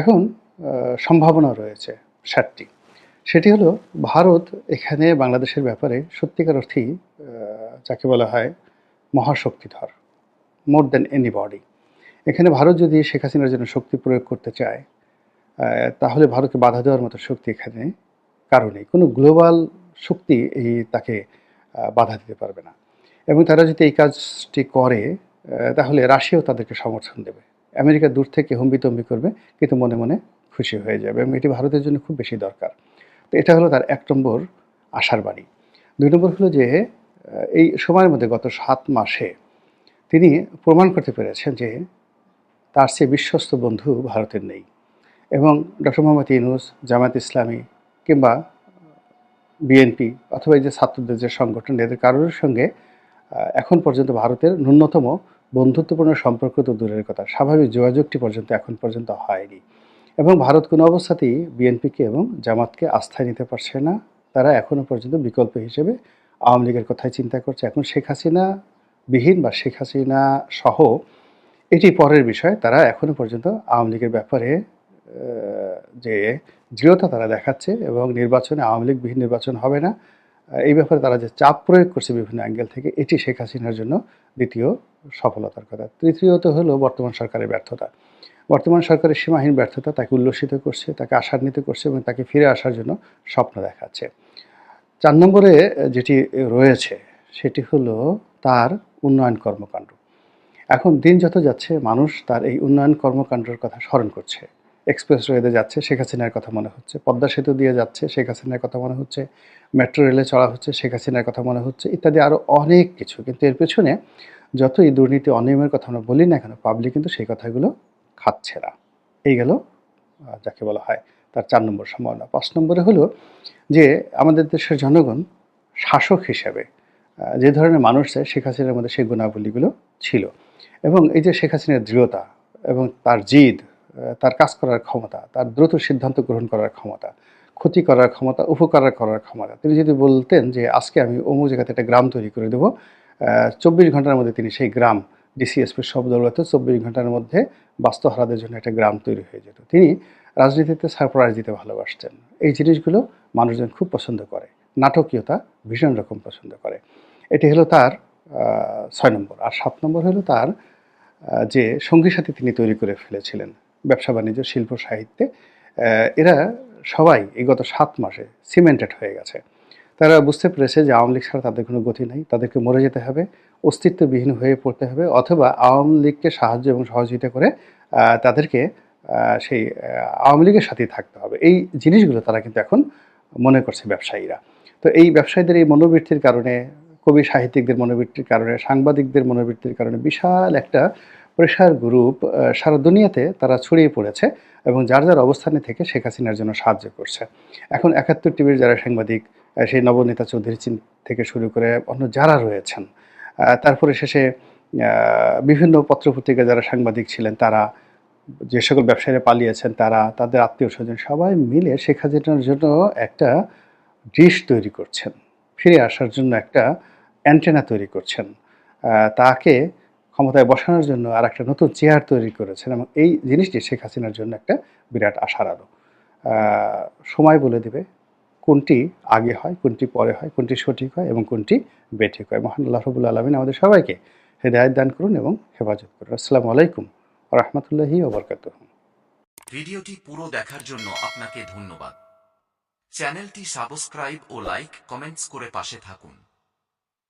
এখন সম্ভাবনা রয়েছে সাতটি। সেটি হলো, ভারত এখানে বাংলাদেশের ব্যাপারে সত্যিকার অর্থেই যাকে বলা হয় মহাশক্তিধর, মোর দ্যান এনি বডি এখানে ভারত যদি শেখ হাসিনার জন্য শক্তি প্রয়োগ করতে চায় তাহলে ভারতকে বাধা দেওয়ার মতো শক্তি এখানে কারণে কোনো গ্লোবাল শক্তি এই তাকে বাধা দিতে পারবে না। এবং তারা যদি এই কাজটি করে তাহলে রাশিয়াও তাদেরকে সমর্থন দেবে। আমেরিকা দূর থেকে হম্বিতম্বি করবে, কিন্তু মনে মনে খুশি হয়ে যাবে এবং এটি ভারতের জন্য খুব বেশি দরকার। তো এটা হলো তার এক নম্বর আশার বাণী। দুই নম্বর হলো যে এই সময়ের মধ্যে গত সাত মাসে তিনি প্রমাণ করতে পেরেছেন যে, তার চেয়ে বিশ্বস্ত বন্ধু ভারতের নেই এবং ডক্টর মোহাম্মদ ইউনুস জামাত ইসলামী কিংবা বিএনপি অথবা এই যে ছাত্রদের যে সংগঠন, এদের কারোর সঙ্গে এখন পর্যন্ত ভারতের ন্যূনতম বন্ধুত্বপূর্ণ সম্পর্ক তো দূরের কথা। স্বাভাবিক যোগাযোগটি পর্যন্ত এখন পর্যন্ত হয়নি। এবং ভারত কোনো অবস্থাতেই বিএনপিকে এবং জামাতকে আস্থায় নিতে পারছে না। তারা এখনও পর্যন্ত বিকল্প হিসেবে আওয়ামী লীগের কথাই চিন্তা করছে। এখন শেখ হাসিনা বিহীন বা শেখ হাসিনা সহ এটি পরের বিষয়। তারা এখনও পর্যন্ত আওয়ামী লীগের ব্যাপারে যে দৃঢ়তা তারা দেখাচ্ছে এবং নির্বাচনে আওয়ামী লীগ বিহীন নির্বাচন হবে না। এই ব্যাপারে তারা যে চাপ প্রয়োগ করছে বিভিন্ন অ্যাঙ্গেল থেকে, এটি শেখ হাসিনার জন্য দ্বিতীয় সফলতার কথা। তৃতীয়ত হলো বর্তমান সরকারের ব্যর্থতা। বর্তমান সরকারের সীমাহীন ব্যর্থতা তাকে উল্লসিত করছে, তাকে আশান্বিত করছে এবং তাকে ফিরে আসার জন্য স্বপ্ন দেখাচ্ছে। চার নম্বরে যেটি রয়েছে, সেটি হলো তার উন্নয়ন কর্মকাণ্ড। এখন দিন যত যাচ্ছে, মানুষ তার এই উন্নয়ন কর্মকাণ্ডের কথা স্মরণ করছে। এক্সপ্রেসওয়েতে যাচ্ছে, শেখ হাসিনার কথা মনে হচ্ছে। পদ্মা সেতু দিয়ে যাচ্ছে, শেখ হাসিনার কথা মনে হচ্ছে। মেট্রো রেলে চড়া হচ্ছে, শেখ হাসিনার কথা মনে হচ্ছে। ইত্যাদি আরও অনেক কিছু। কিন্তু এর পেছনে যতই দুর্নীতি অনিয়মের কথা আমরা বলি না কেন পাবলিক কিন্তু সেই কথাগুলো খাচ্ছে না। এই গেল যাকে বলা হয় তার চার নম্বর সম্ভাবনা। পাঁচ নম্বরে হলো যে, আমাদের দেশের জনগণ শাসক হিসেবে যে ধরনের মানুষ চায়, শেখ হাসিনার মধ্যে সেই গুণাবলীগুলো ছিল। এবং এই যে শেখ হাসিনার দৃঢ়তা এবং তার জিদ তার কাজ করার ক্ষমতা, তার দ্রুত সিদ্ধান্ত গ্রহণ করার ক্ষমতা, ক্ষতি করার ক্ষমতা, উপকার করার ক্ষমতা। তিনি যদি বলতেন যে, আজকে আমি অমুক জায়গাতে একটা গ্রাম তৈরি করে দেবো। চব্বিশ ঘণ্টার মধ্যে তিনি সেই গ্রাম ডিসিএসপির সব দৌলতে চব্বিশ ঘণ্টার মধ্যে বাস্তুহারাদের জন্য একটা গ্রাম তৈরি হয়ে যেত। তিনি রাজনীতিতে সারপ্রাইজ দিতে ভালোবাসতেন। এই জিনিসগুলো মানুষজন খুব পছন্দ করে। নাটকীয়তা ভীষণ রকম পছন্দ করে। এটি হলো তার ছয় নম্বর। আর সাত নম্বর হলো তার যে সঙ্গী সাথী তিনি তৈরি করে ফেলেছিলেন। ব্যবসা বাণিজ্য, শিল্প, সাহিত্যে এরা সবাই এই গত সাত মাসে সিমেন্টেড হয়ে গেছে। তারা বুঝতে পেরেছে যে আওয়ামী লীগ ছাড়া তাদের কোনো গতি নাই, তাদেরকে মরে যেতে হবে, অস্তিত্ববিহীন হয়ে পড়তে হবে, অথবা আওয়ামী লীগকে সাহায্য এবং সহযোগিতা করে তাদেরকে সেই আওয়ামী লীগের সাথেই থাকতে হবে। এই জিনিসগুলো তারা কিন্তু এখন মনে করছে ব্যবসায়ীরা। তো এই ব্যবসায়ীদের এই মনোবৃত্তির কারণে, কবি সাহিত্যিকদের মনোবৃত্তির কারণে, সাংবাদিকদের মনোবৃত্তির কারণে বিশাল একটা প্রেশার গ্রুপ সারা দুনিয়াতে তারা ছড়িয়ে পড়েছে এবং যার যার অবস্থানে থেকে শেখ হাসিনার জন্য সাহায্য করছে। এখন একাত্তর টিভির যারা সাংবাদিক সেই নবনেতা চৌধুরী চিন থেকে শুরু করে অন্য যারা রয়েছেন তারপরে শেষে বিভিন্ন পত্রপত্রিকা যারা সাংবাদিক ছিলেন, তারা যে সকল ব্যবসায়ীরা পালিয়েছেন, তারা, তাদের আত্মীয় স্বজন সবাই মিলে শেখ হাসিনার জন্য একটা ডিশ তৈরি করছেন। ফিরে আসার জন্য একটা অ্যান্টেনা তৈরি করছেন। তাকে ক্ষমতায় বসানোর জন্য আর একটা নতুন চেয়ার তৈরি করেছেন এবং এই জিনিসটি শেখ হাসিনার জন্য একটা বিরাট আশার আলো। সময় বলে দেবে কোনটি আগে হয়, কোনটি পরে হয়, কোনটি সঠিক হয় এবং কোনটি বেঠিক হয়। মহান আল্লাহ রবুল্লা আলমিন আমাদের সবাইকে হেদায়ত দান করুন এবং হেফাজত করুন। আসসালামু আলাইকুম রহমতুল্লাহি ওবরকাত ভিডিওটি পুরো দেখার জন্য আপনাকে ধন্যবাদ। চ্যানেলটি সাবস্ক্রাইব ও লাইক কমেন্টস করে পাশে থাকুন।